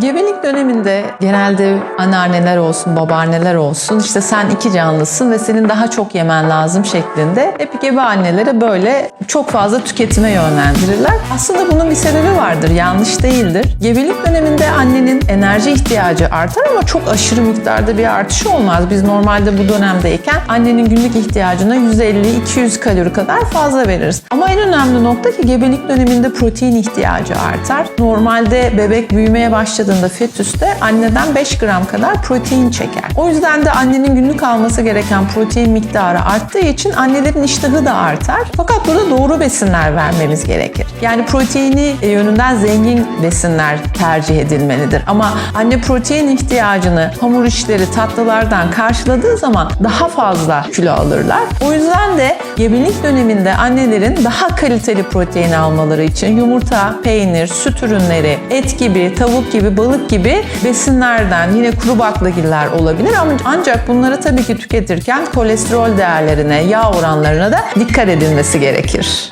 Gebelik döneminde genelde anneanneler olsun, babaanneler olsun işte sen iki canlısın ve senin daha çok yemen lazım şeklinde hep gebe annelere böyle çok fazla tüketime yönlendirirler. Aslında bunun bir sebebi vardır, yanlış değildir. Gebelik döneminde annenin enerji ihtiyacı artar ama çok aşırı miktarda bir artış olmaz. Biz normalde bu dönemdeyken annenin günlük ihtiyacına 150-200 kalori kadar fazla veririz. Ama en önemli nokta ki gebelik döneminde protein ihtiyacı artar. Normalde bebek büyümeye başladığında fetüste anneden 5 gram kadar protein çeker. O yüzden de annenin günlük alması gereken protein miktarı arttığı için annelerin iştahı da artar. Fakat burada doğru besinler vermemiz gerekir. Yani proteini e, yönünden zengin besinler tercih edilmelidir. Ama anne protein ihtiyacını hamur işleri, tatlılardan karşıladığı zaman daha fazla kilo alırlar. O yüzden de gebelik döneminde annelerin daha kaliteli protein almaları için yumurta, peynir, süt ürünleri, et gibi, tavuk gibi, balık gibi besinlerden yine kuru baklagiller olabilir ama ancak bunları tabii ki tüketirken kolesterol değerlerine, yağ oranlarına da dikkat edilmesi gerekir.